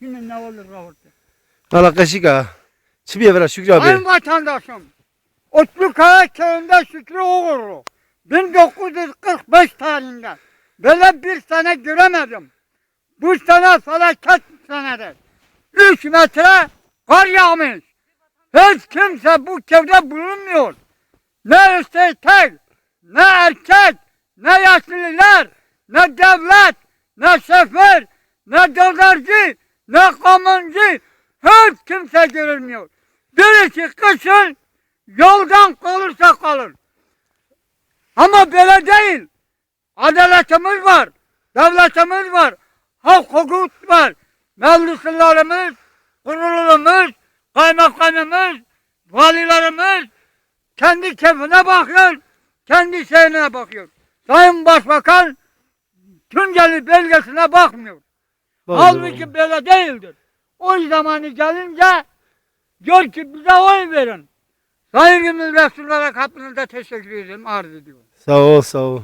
Kimin ne olur rahatı. Valla kaşık ha. Çibiye ver Şükrü abi. Sayın vatandaşım, Otlukaya köyünde Şükrü Uğurlu, 1945 tarihinde böyle bir sene göremedim. Bu sene felaket senedir. 3 metre kar yağmış. Hiç kimse bu köyde bulunmuyor. Ne üstelik, ne erkek, ne yaşlılar, ne devlet, ne şoför, ne dozerci, ne kamyoncu, hiç kimse görülmüyor. Birisi kışın yoldan kalırsa kalır. Ama böyle değil. Adaletimiz var, devletimiz var, hak hukuk var. Meclislerimiz, kurulumuz, kaymakamımız, valilerimiz kendi keyfine bakıyor, kendi şeyine bakıyor. Sayın Başbakan Tunceli belgesine bakmıyor. Vallahi. Halbuki böyle değildir. O zamanı gelince diyor ki bize oy verin. Sayın Resullara kapınızda teşekkür ederim arz ediyorum. Sağ ol sağ ol.